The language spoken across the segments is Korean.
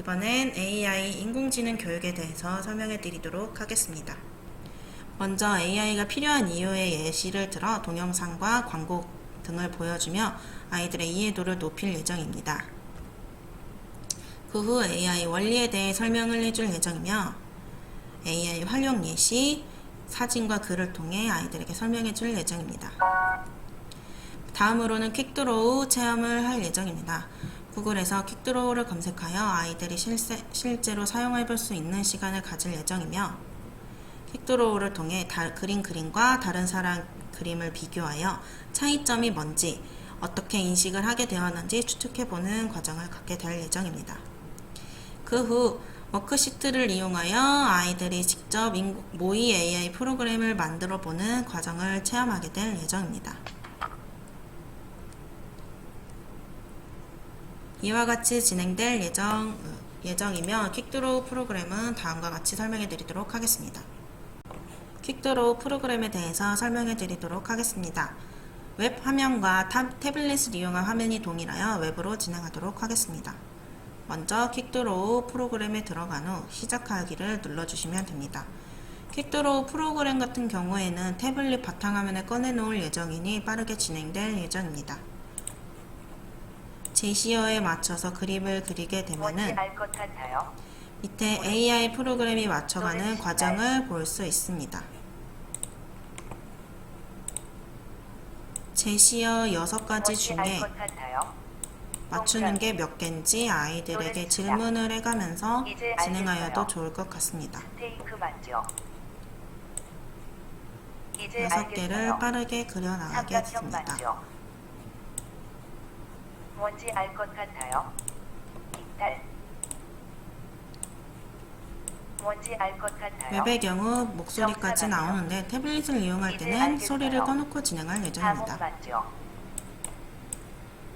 이번엔 AI 인공지능 교육에 대해서 설명해 드리도록 하겠습니다. 먼저 AI가 필요한 이유의 예시를 들어 동영상과 광고 등을 보여주며 아이들의 이해도를 높일 예정입니다. 그 후 AI 원리에 대해 설명을 해줄 예정이며 AI 활용 예시, 사진과 글을 통해 아이들에게 설명해 줄 예정입니다. 다음으로는 퀵드로우 체험을 할 예정입니다. 구글에서 퀵드로우를 검색하여 아이들이 실세, 실제로 사용해 볼 수 있는 시간을 가질 예정이며 퀵드로우를 통해 다, 그린 그림과 다른 사람 그림을 비교하여 차이점이 뭔지 어떻게 인식을 하게 되었는지 추측해보는 과정을 갖게 될 예정입니다. 그 후 워크시트를 이용하여 아이들이 직접 인- 모의 AI 프로그램을 만들어 보는 과정을 체험하게 될 예정입니다. 이와 같이 진행될 예정, 예정이며 퀵드로우 프로그램은 다음과 같이 설명해 드리도록 하겠습니다. 퀵드로우 프로그램에 대해서 설명해 드리도록 하겠습니다. 웹 화면과 탑, 태블릿을 이용한 화면이 동일하여 웹으로 진행하도록 하겠습니다. 먼저 퀵드로우 프로그램에 들어간 후 시작하기를 눌러주시면 됩니다. 퀵드로우 프로그램 같은 경우에는 태블릿 바탕화면을 꺼내놓을 예정이니 빠르게 진행될 예정입니다. 제시어에 맞춰서 그림을 그리게 되면은. 밑에 AI 프로그램이 맞춰가는 과정을 볼 수 있습니다. 제시어 6가지 뭔지 알 중에. 맞추는 게 몇 개인지 아이들에게 질문을 해가면서 진행하여도. 좋을 것 같습니다. 여섯 개를. 빠르게 그려나가겠습니다. 뭔지 알 것 같아요. 이탈. 뭔지 알 것 같아요. 웹의 경우 목소리까지 나오는데 태블릿을 이용할 때는. 소리를 꺼놓고 진행할 예정입니다. 맞죠?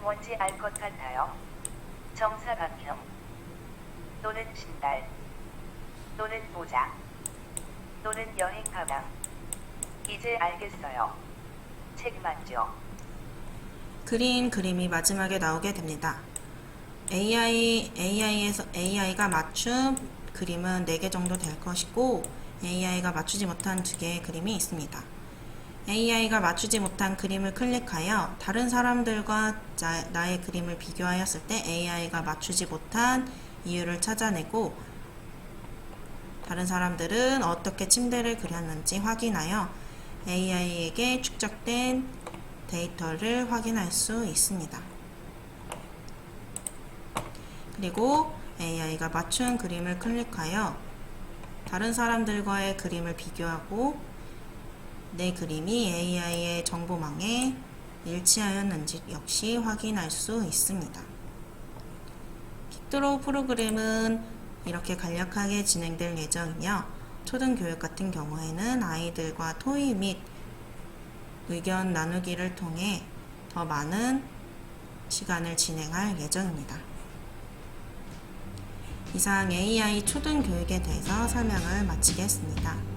뭔지 알 것 같아요. 정사각형 또는 신발 또는 모자 또는 여행 가방 이제 알겠어요. 책 맞죠? 그린 그림이 마지막에 나오게 됩니다. AI, AI에서, AI가 맞춘 그림은 4개 정도 될 것이고, AI가 맞추지 못한 2개의 그림이 있습니다. AI가 맞추지 못한 그림을 클릭하여 다른 사람들과 자- 나의 그림을 비교하였을 때 AI가 맞추지 못한 이유를 찾아내고, 다른 사람들은 어떻게 침대를 그렸는지 확인하여 AI에게 축적된 데이터를 확인할 수 있습니다. 그리고 AI가 맞춘 그림을 클릭하여 다른 사람들과의 그림을 비교하고 내 그림이 AI의 정보망에 일치하였는지 역시 확인할 수 있습니다. 킥드로우 프로그램은 이렇게 간략하게 진행될 예정이며 초등교육 같은 경우에는 아이들과 토의 및 의견 나누기를 통해 더 많은 시간을 진행할 예정입니다. 이상 AI 초등교육에 대해서 설명을 마치겠습니다.